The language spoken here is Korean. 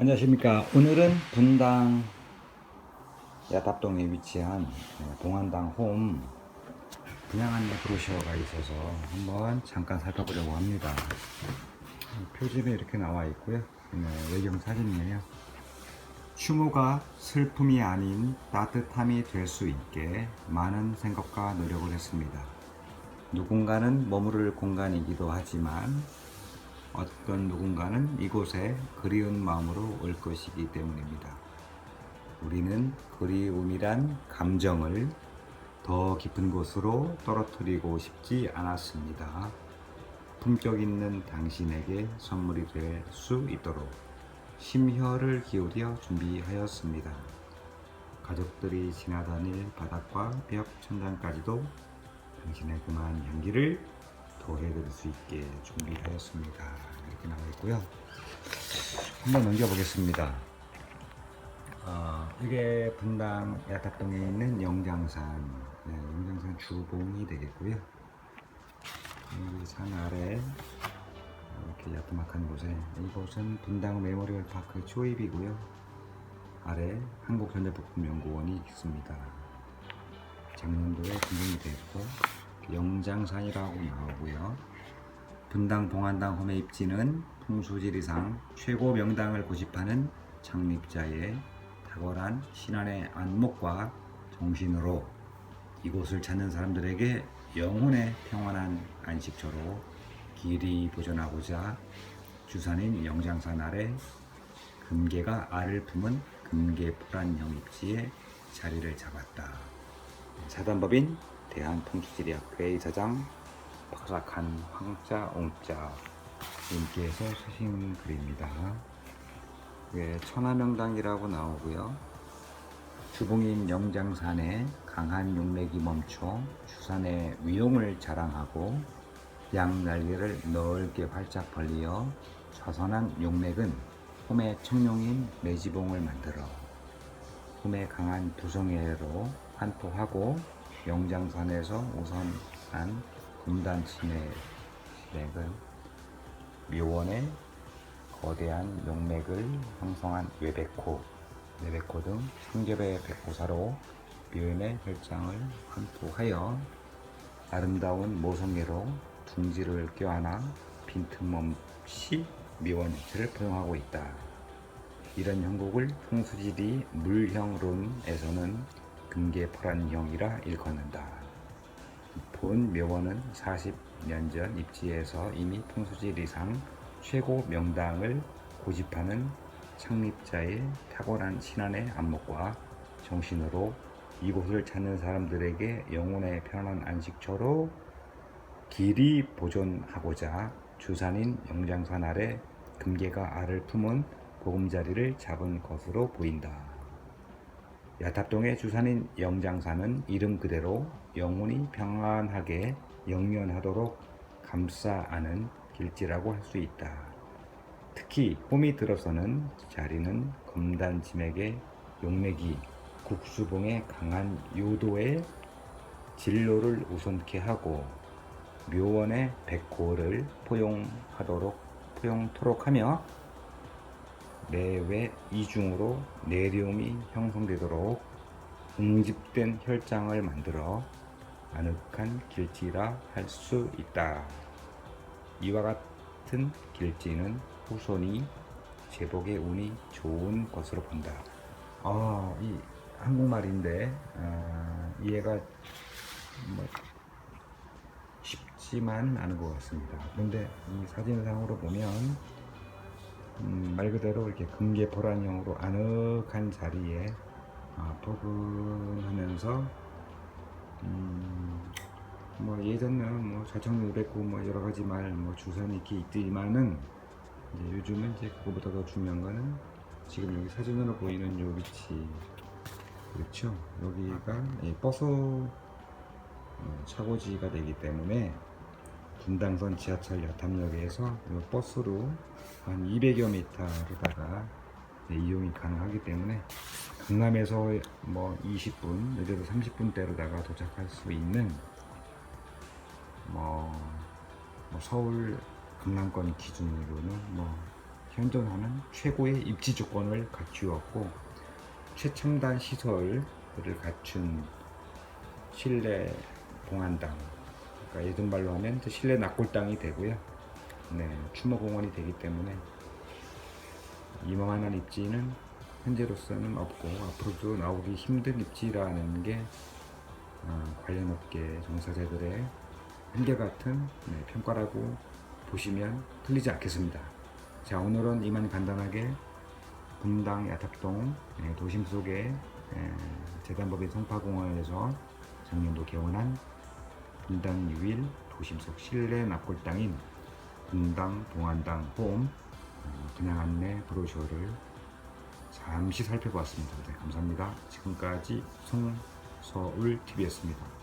안녕하십니까. 오늘은 분당 야탑동에 위치한 네, 봉안당 홈 분양 안내 브로셔가 있어서 한번 잠깐 살펴보려고 합니다. 표지에 이렇게 나와 있고요. 네, 외경 사진이에요. 추모가 슬픔이 아닌 따뜻함이 될 수 있게 많은 생각과 노력을 했습니다. 누군가는 머무를 공간이기도 하지만 어떤 누군가는 이곳에 그리운 마음으로 올 것이기 때문입니다. 우리는 그리움이란 감정을 더 깊은 곳으로 떨어뜨리고 싶지 않았습니다. 품격 있는 당신에게 선물이 될 수 있도록 심혈을 기울여 준비하였습니다. 가족들이 지나다닐 바닥과 벽 천장까지도 당신의 그만 향기를 더해드릴 수 있게 준비하였습니다. 이렇게 나와 있고요. 한번 넘겨보겠습니다. 어, 이게 분당 야탑동에 있는 영장산, 네, 영장산 주봉이 되겠고요. 여기 산 아래 이렇게 야트막한 곳에 이곳은 분당 메모리얼 파크 초입이고요. 아래 한국전자부품연구원이 있습니다. 작년도에 분양이 됐고 영장산이라고 나오고요. 분당 봉안당 홈의 입지는 풍수지리상 최고 명당을 고집하는 창립자의 탁월한 신안의 안목과 정신으로 이곳을 찾는 사람들에게 영혼의 평안한 안식처로 길이 보존하고자 주산인 영장산 아래 금계가 알을 품은 금계 포란형 입지에 자리를 잡았다. 사단법인 대한풍수지리학회 이사장 박락한 황자 옹자 님께서 쓰신 글입니다. 예, 천하명당이라고 나오고요. 주봉인 영장산에 강한 용맥이 멈춰 주산의 위용을 자랑하고 양 날개를 넓게 활짝 벌리어 좌선한 용맥은 홈의 청룡인 매지봉을 만들어 홈의 강한 두성애로 환포하고 영장산에서 우선한 금단 진액은 묘원의 거대한 용맥을 형성한 외백호, 내백호 등 삼겹의 백호사로 묘연의 혈장을 환포하여 아름다운 모성애로 둥지를 껴안아 빈틈없이 묘원 형태를 포용하고 있다. 이런 형국을 풍수지리 물형론에서는 금계포란형이라 일컫는다. 본 묘원은 40년 전 입지에서 이미 풍수지리상 최고 명당을 고집하는 창립자의 탁월한 신안의 안목과 정신으로 이곳을 찾는 사람들에게 영혼의 편안한 안식처로 길이 보존하고자 주산인 영장산 아래 금계가 알을 품은 보금자리를 잡은 것으로 보인다. 야탑동의 주산인 영장산은 이름 그대로 영혼이 평안하게 영연하도록 감싸 안은 길지라고 할 수 있다. 특히 홈이 들어서는 자리는 검단 지맥의 용맥이 국수봉의 강한 요도의 진로를 우선케 하고 묘원의 백호를 포용하도록 포용토록 하며 내외 이중으로 내리움이 형성되도록 응집된 혈장을 만들어 아늑한 길지라 할 수 있다. 이와 같은 길지는 후손이 제복의 운이 좋은 것으로 본다. 아, 이 한국말인데 아, 이해가 뭐 쉽지만 않은 것 같습니다. 그런데 이 사진상으로 보면 음, 말 그대로 이렇게 금계 보란형으로 아늑한 자리에 아, 포근하면서 음, 뭐 예전에는 뭐 자청유백고 뭐 여러 가지 말 뭐 주산이 이렇게 있지만은 이제 요즘은 이제 그거보다 더 중요한 거는 지금 여기 사진으로 보이는 요 위치. 그렇죠? 여기가 이 버스 어, 차고지가 되기 때문에 분당선 지하철 여탐역에서 이 버스로 한 200여 미터로다가 이용이 가능하기 때문에 강남에서 뭐 20분, 늦어도 30분대로다가 도착할 수 있는 뭐, 뭐 서울 강남권 기준으로는 뭐 현존하는 최고의 입지 조건을 갖추었고 최첨단 시설을 갖춘 실내 봉안당 그러니까 예전 말로 하면 이제 실내 낙골당이 되고요. 네, 추모공원이 되기 때문에 이만한 입지는 현재로서는 없고 앞으로도 나오기 힘든 입지라는 게 어, 관련 업계 종사자들의 한결같은 네, 평가라고 보시면 틀리지 않겠습니다. 자 오늘은 이만 간단하게 분당 야탑동 네, 도심 속의 에, 재단법인 송파공원에서 작년도 개원한 분당 유일 도심 속 실내 납골당인 분당 동안당 홈 어, 분양 안내 브로셔를 잠시 살펴보았습니다. 네, 감사합니다. 지금까지 송서울 TV였습니다.